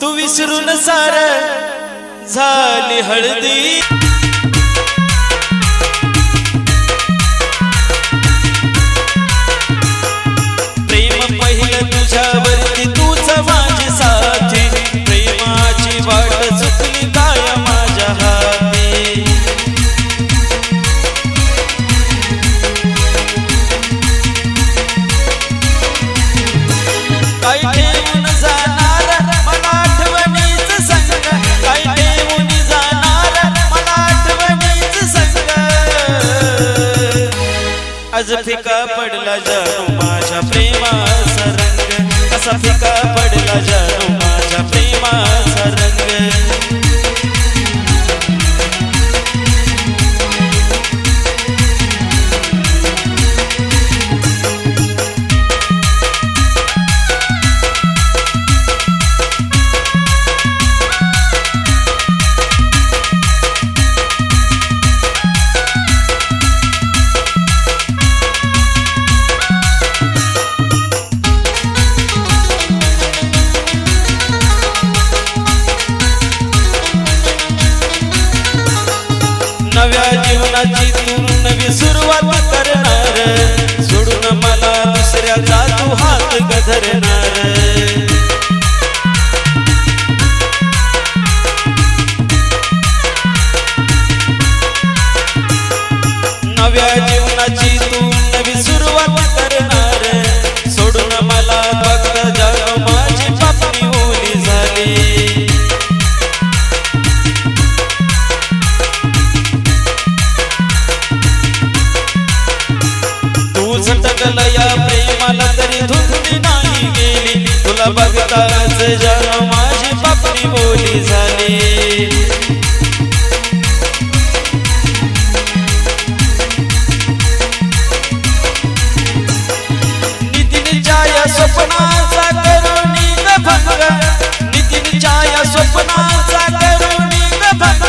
तू विसरून सार झाली हळदी. कसा फिका पडला जग धरना स्वप्नाचा करुणी भंग. नितीन छाया स्वप्नाचा करुणी भंग.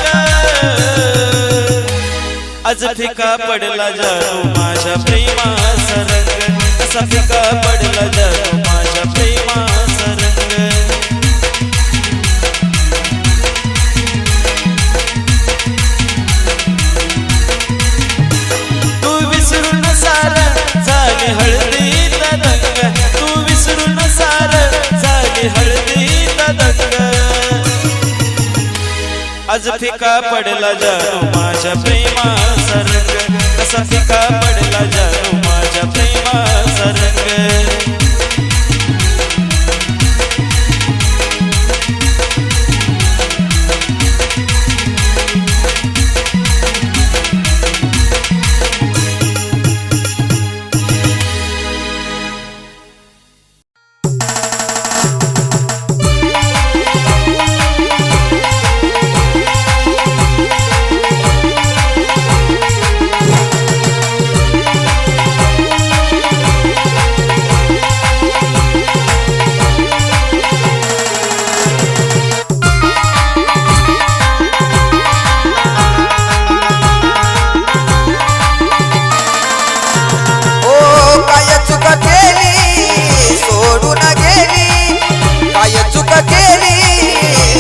आज फिका पडला जाऊ माझ्या प्रेमा सरंग कसा फिका पडला जाऊ माझ्या प्रेमा सरंग हळद. आज फिका पडला जाऊ माझ्या प्रेमा सरग कसा फिका पडला जाऊ माझ्या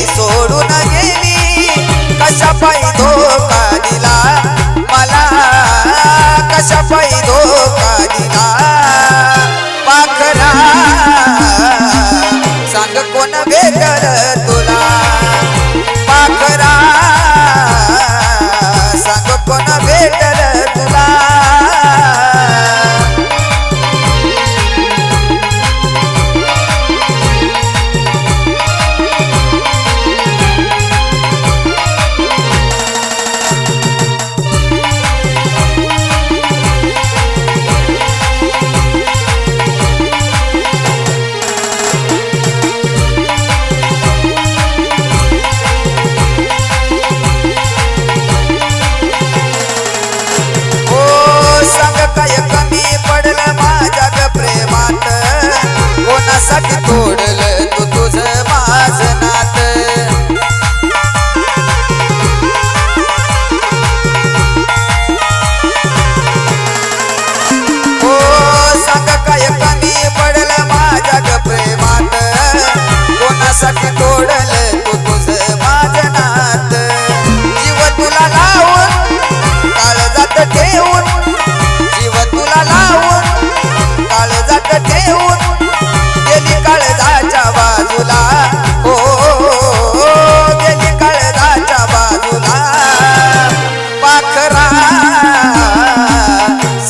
solo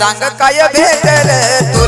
सांग काय भेटले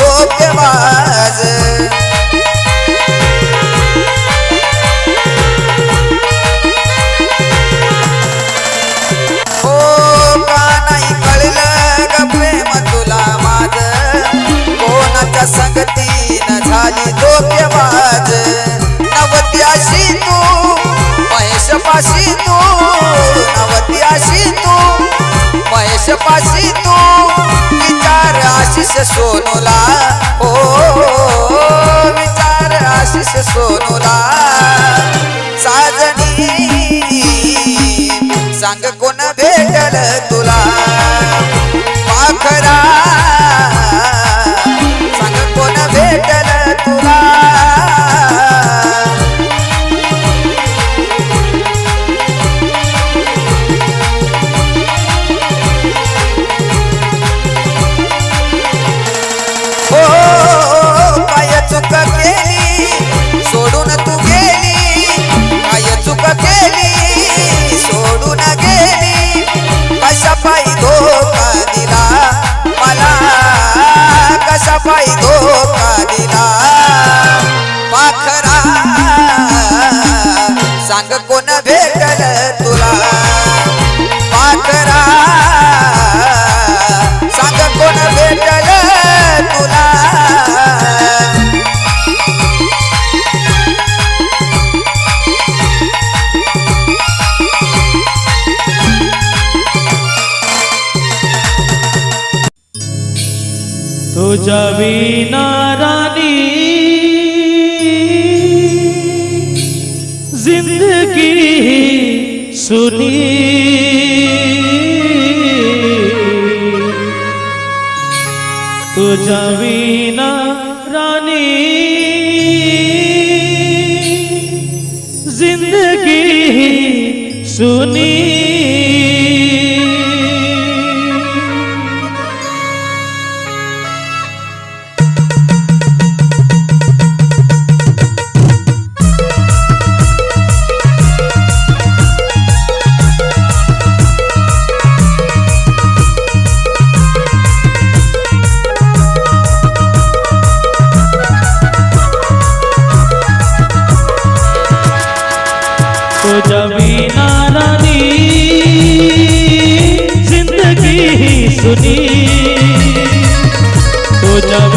गोप्यवाज हो का नाही कळलं ग झाली गोप्यवाज नवत्याशी तू महेशपाशी तू नवत्याशी तू महेशपाशी तू. आशीष सोनूला. ओ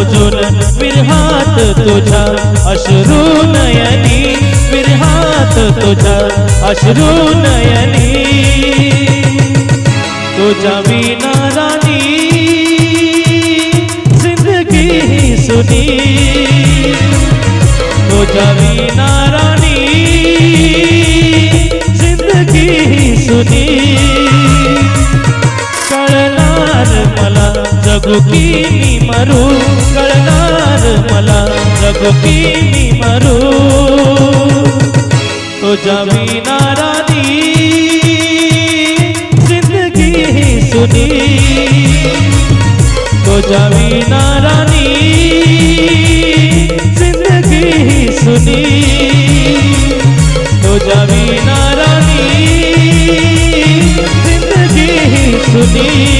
मोजून विरहात तुझ्या अश्रू नयनी विरहात तुझ्या अश्रू नयनी। तुझ्या विना राणी जिंदगी ही सुनी। तुझ्या विना राणी जिंदगी ही सुनी। कळणार मला जगू की मरू कळणार मला जगू की मी मरू। तुझ्या विना राणी ज़िंदगी ही सुनी। तुझ्या विना राणी ज़िंदगी ही सुनी। तुझ्या विना राणी ज़िंदगी ही सुनी।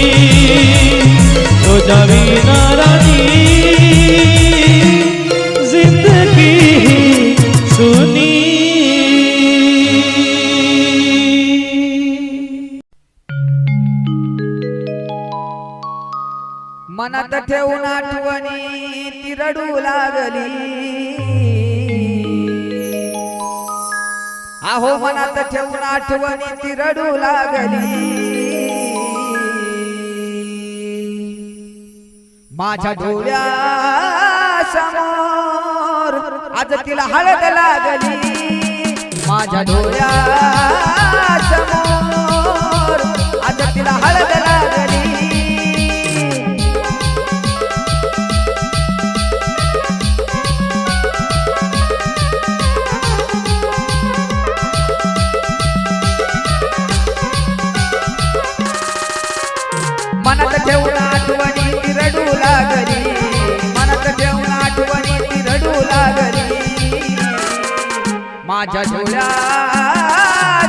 ठेवून आठवणी ती रडू लागली. माझ्या डोळ्या समोर आज तिला हळद लागली. माझ्या डोळ्या समोर आज तिला हळद लागली. माझ्या डोळ्या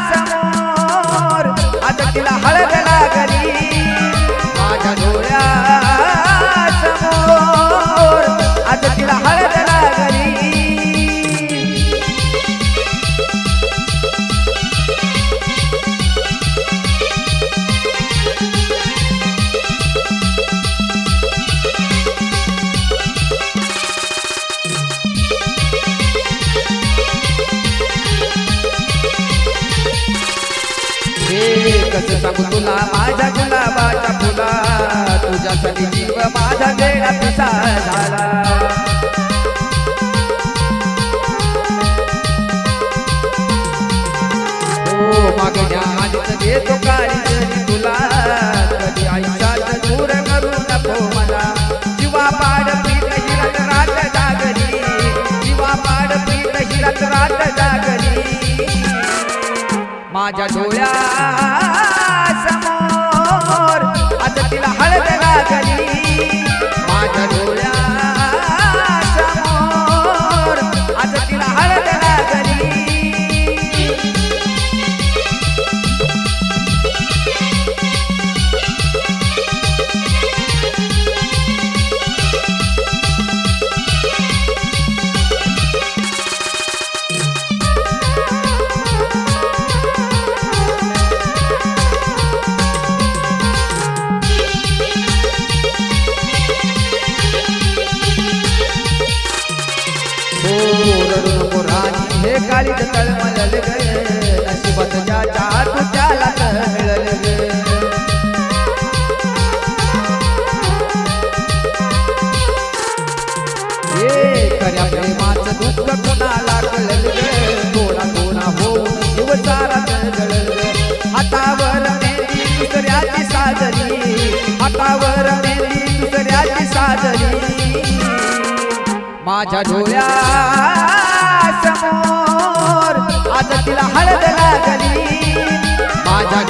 समोर आता तिला माझ्या गुलाबाच्या फुला तुझ्यासाठी जीव माझा गेला पिसा झाला हो मागण्या आलीच देतो तुला कधी आईचा दूर करू नको मला. जीवा पाड पीठ हिरत रात जागरी जीवा पाड पीठ हिरत रात जागरी. माझ्या डोळ्या आता तिला राणी हे काळी तळमळल ग. नशिबात ज्याच्या तू त्याला तळमळल ग. हे खऱ्या प्रेमाचं दुःख कोणाला कळल ग? कोणा थोडा होऊन जीव सारा तळगळल ग. हातावर मेली दुसऱ्याची साजरी. हातावर मेली दुसऱ्याची साजरी. माझ्या डोळ्या समोर आज तिला हळद लागली. माझ्या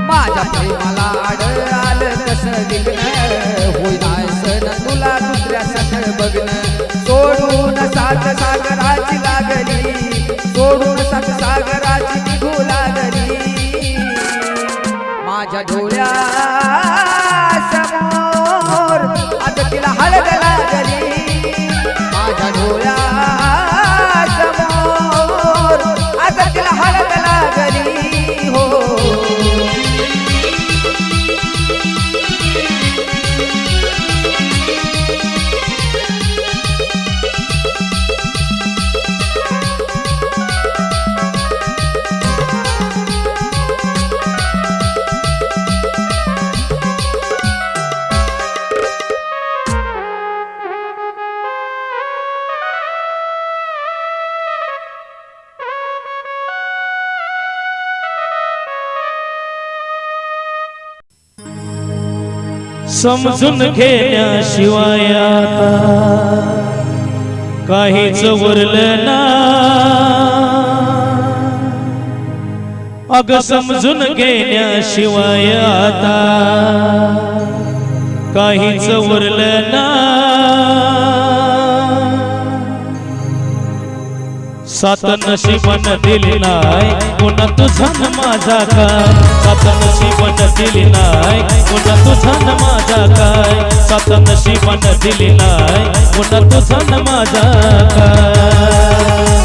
माझ्या प्रेमाला आड आलं कसं सण तुला दुसऱ्या सण सोडून सात सागराची लागली. सोडून सात सागराची निघू लागली. माझ्या डोळ्या समजून घेण्याशिवाय आता काहीच उरलं ना. अग समजून घेण्याशिवाय आता काहीच उरलं ना. सात नशिबन दिली नाय कोणा तुझा न माझा काय? सात नशिबन दिली नाय कोणा तुझा न माझा काय? सात नशिबन दिली नाय कोणा तुझा न माझा काय?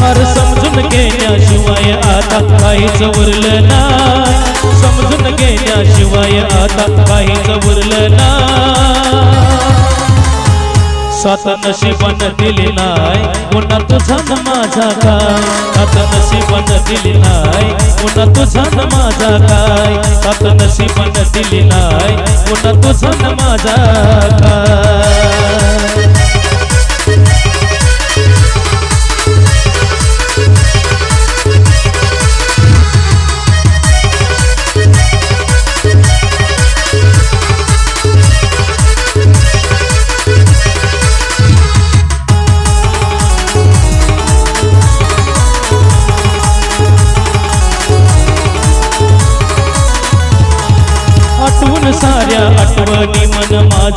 हर फार समजून घेण्याशिवाय आता काहीच उरलं ना. समजून घेण्याशिवाय आता काहीच उरलं ना. सात नशिबन दिली नाही पुन्हा तुझा न माझा काय? सात नशिबन दिली नाही पुन्हा तुझा न माझा काय? सात नशिबन दिली नाही पुन्हा तुझा न माझा काय?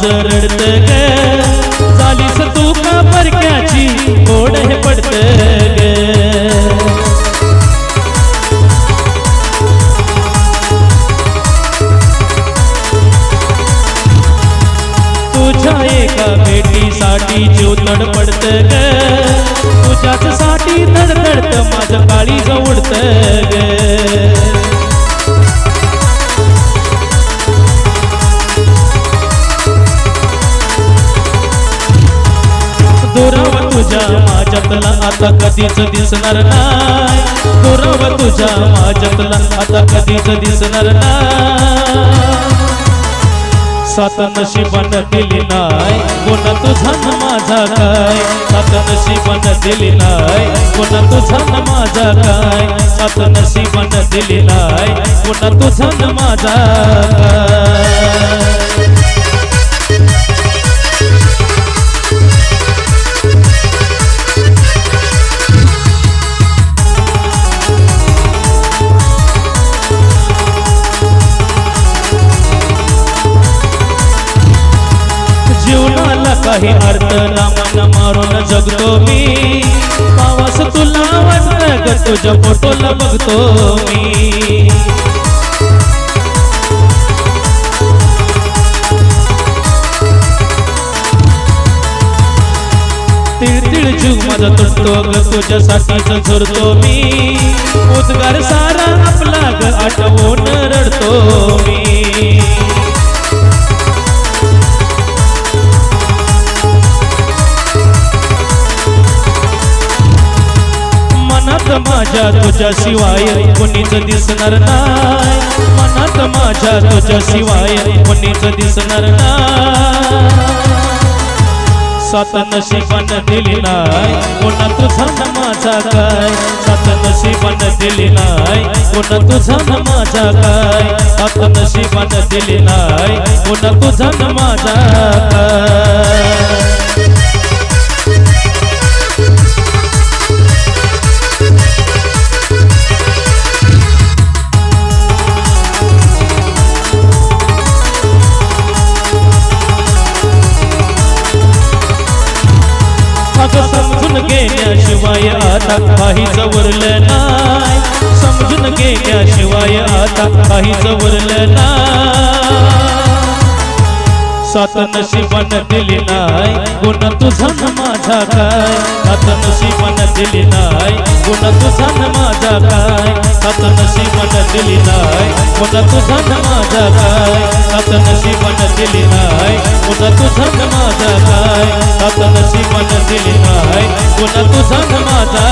रडत ग. झालीस तू का परक्याची? गोड हे पडत ग. तुझ्या एका भेटीसाठी जीव तडपडत ग. तुझ्याच साठी धडधडत माझं काळी उडत ग. तुझ्या माझ्यातला आता कधीच दिसणार नाही. दुराव तुझ्या माझ्यातला आता कधीच दिसणार नाही. सात नशिबान दिली नाय कोणा तुझा न माझा काय? सात नशिबान दिली नाय कोणा तुझा न माझा काय? सात नशिबान दिली नाय कोणा तुझा न माझा काय? काही अर्थ ना मन मारून जगतो मी. पावास तुला वाटत ग तुझ्या फोटोला बघतो मी. तिळतिळ जीव माझा तुटतो ग तुझ्यासाठीच झुरतो मी. उद्गार सारा आपला ग आठवून रडतो तुझ्या शिवाय कोणीच दिसणार नाही. मनात माझ्या तुझ्या शिवाय कोणीच दिसणार नाही. सात नशिबान दिली नाही कोणा तुझा न माझा काय? सात नशिबान दिली नाही कोणा तुझा न माझा काय? सात नशिबान दिली नाही कोणा तुझा न माझा काय? काही सवरलं नाही. समजून घेण्याशिवाय आता काही उरलं नाही. सात नशिबान दिली नाय गुण तुझा न माझा काय सात नशिबान दिली नाय गुण तुझा न माझा काय सात नशिबान दिली नाय गुण तुझा न माझा काय सात नशिबान दिली नाय गुण तुझा न माझा काय सात नशिबान दिली नाय गुण तुझा न माझा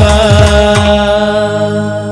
काय